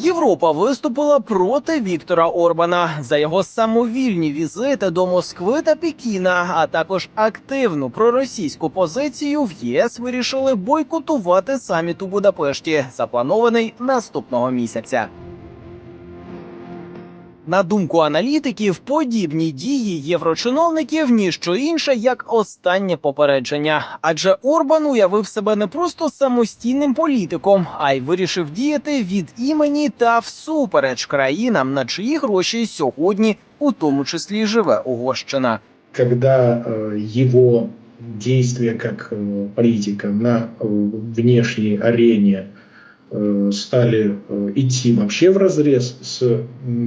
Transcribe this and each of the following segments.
Європа виступила проти Віктора Орбана за його самовільні візити до Москви та Пекіна, а також активну проросійську позицію в ЄС вирішили бойкотувати саміт у Будапешті, запланований наступного місяця. На думку аналітиків, подібні дії єврочиновників ніщо інше як останнє попередження. Адже Орбан уявив себе не просто самостійним політиком, а й вирішив діяти від імені та всупереч країнам, на чиї гроші сьогодні, у тому числі, живе Угорщина. когда э, его действия как э, политика на э, внешней арене э, Стали э, идти вообще в разрез с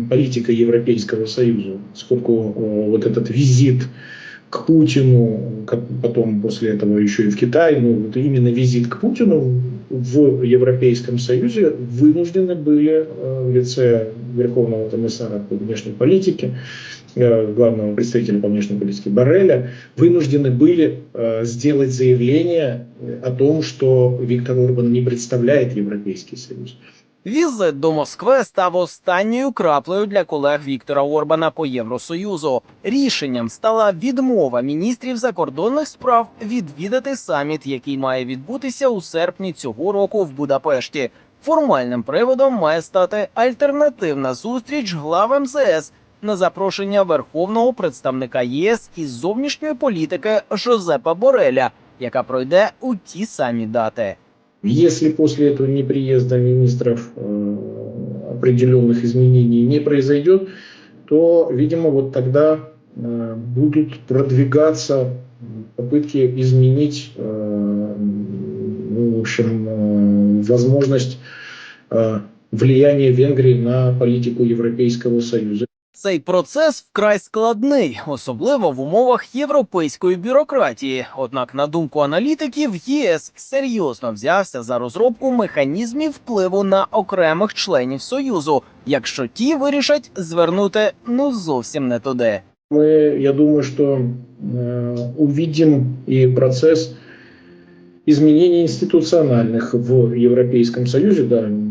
политикой Европейского Союза, поскольку э, вот этот визит к Путину, потом после этого еще и в Китай, ну вот именно визит к Путину в Европейском Союзе вынуждены были э, в лице Верховного комиссара по внешней политике э, главного представителя по внешней политике Барреля, вынуждены были э, сделать заявление о том, что Виктор Орбан не представляет Европейский Союз. Візит до Москви став останньою краплею для колег Віктора Орбана по Євросоюзу. Рішенням стала відмова міністрів закордонних справ відвідати саміт, який має відбутися у серпні цього року в Будапешті. Формальним приводом має стати альтернативна зустріч глав МЗС на запрошення верховного представника ЄС із зовнішньої політики Жозепа Бореля, яка пройде у ті самі дати. Если после этого неприезда министров э, определенных изменений не произойдет, то, видимо, вот тогда э, будут продвигаться попытки изменить, э, ну, в общем, э, возможность э, влияния Венгрии на политику Европейского Союза. Цей процес вкрай складний, особливо в умовах європейської бюрократії. Однак, на думку аналітиків, ЄС серйозно взявся за розробку механізмів впливу на окремих членів союзу, якщо ті вирішать звернути ну зовсім не туди. Мы, я думаю, что э, увидим и процесс изменений институциональных в Европейском Союзе, да, э,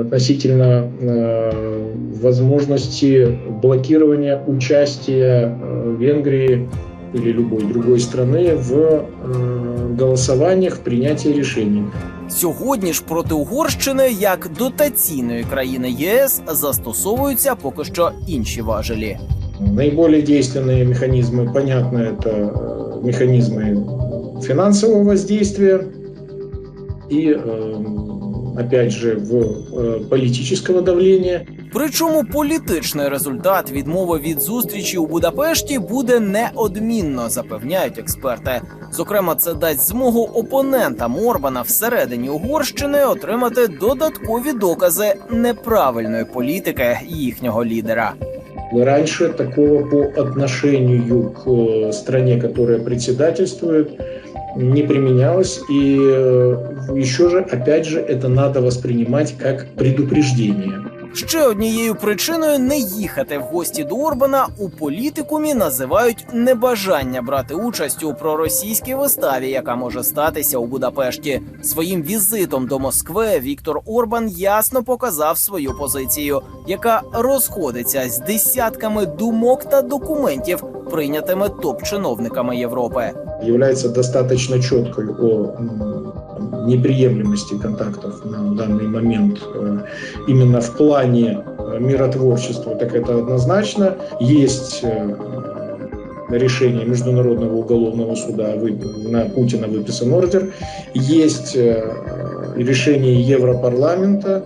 относительно э, возможности блокирования участия э, Венгрии или любой другой страны в э, голосованиях, в принятии решений. Сьогодні ж проти Угорщини, як дотаційної країни ЄС, застосовуються поки що інші важелі. Наиболее действенные механизмы, понятно, это э, механизмы финансового воздействия и, э, опять же, в э, политического давления. Причому політичний результат відмови від зустрічі у Будапешті буде неодмінно, запевняють експерти. Зокрема, це дасть змогу опонентам Орбана всередині Угорщини отримати додаткові докази неправильної політики їхнього лідера. Раньше такого по отношению к э, стране, которая председательствует, не применялось. И э, еще же, опять же, это надо воспринимать как предупреждение. Ще однією причиною не їхати в гості до Орбана у політикумі називають небажання брати участь у проросійській виставі, яка може статися у Будапешті. Своїм візитом до Москви Віктор Орбан ясно показав свою позицію, яка розходиться з десятками думок та документів, прийнятими топ-чиновниками Європи. Является достаточно четкой о неприемлемости контактов на данный момент э, именно в плане э, миротворчества, так это однозначно. Есть э, решение Международного уголовного суда, вы- на Путина выписан ордер, есть решение Европарламента,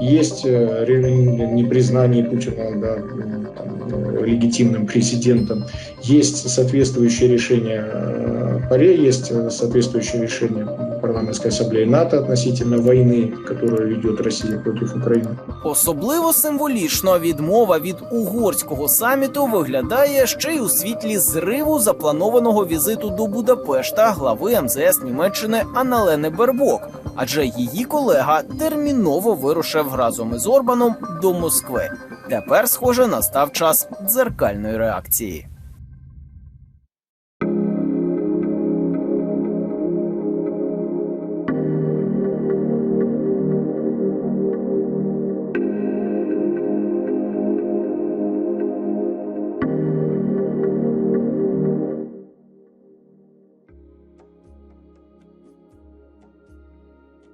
есть э, непризнание Путина да, э, легитимным президентом, есть соответствующее решение э, ПАРЕ, есть соответствующее решение парламентской ассамблеи НАТО относительно войны, которую ведет Россия против Украины. Особливо символічно відмова від угорського саміту виглядає ще й у світлі зриву запланованого візиту до Будапешта глави МЗС Німеччини Аналени Бербок, адже її колега терміново вирушив разом із Орбаном до Москви. Тепер, схоже, настав час дзеркальної реакції.